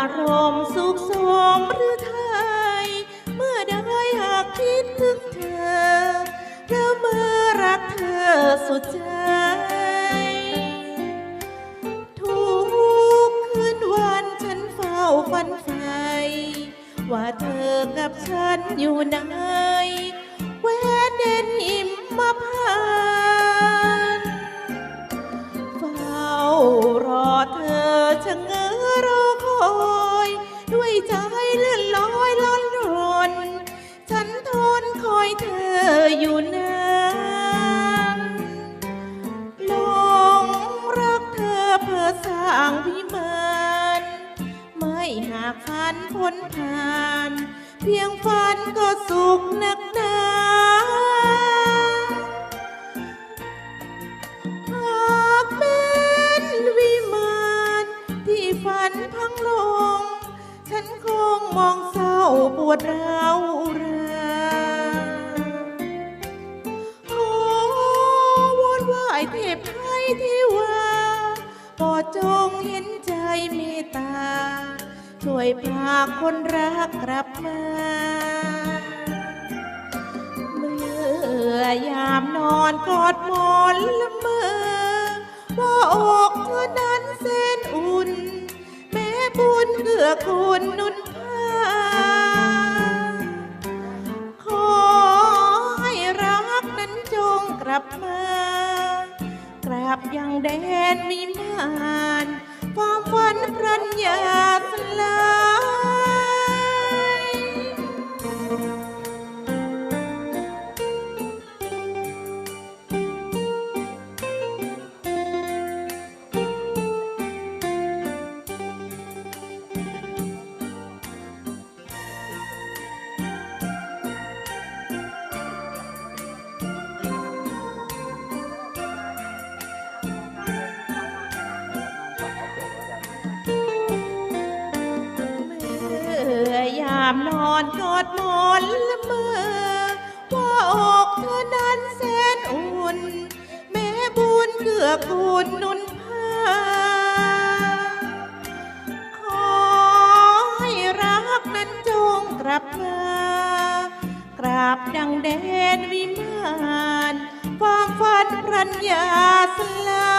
ารมณ์สุขสมหรือไทย เมื่อได้หากคิดถึงเธอ แล้วเมื่อรักเธอสุดใจ ทุกคืนวันฉันเฝ้าฝันใฝว่าเธอกับฉันอยู่ไหนแหวนเด่นหิมมาพานเฝ้ารอเธอชะเง้อ ย ด้วยใจเลื่อนลอยล่อนรน ฉันทนคอยเธออยู่นานหลงรักเธอเพื่อสร้างวิมานไม่หากฝันพ้นผ่าน เพียงฝันก็สุขนักหนา วดร้าวราขอวอนไหวเทพไทยที่ว่าโปรดจงเห็นใจเมตตา ช่วยพาคนรักกลับมา เมื่อยามนอนกอดหมอนละเมอว่าอกเธอนั้นแสนอุ่น แม้บุญเกื้อกูลหนุ ยังแดนวิมานความฝันพรัญญาสลาามนอนกอดหมอนละเมอว่าอกเธอนั้นแสนอุ่น แม้บุญเกื้อกูลหนุนพาขอให้รักนั้นจงกลับมากราบดังแดนวิมานความฝันพรัญญาสลา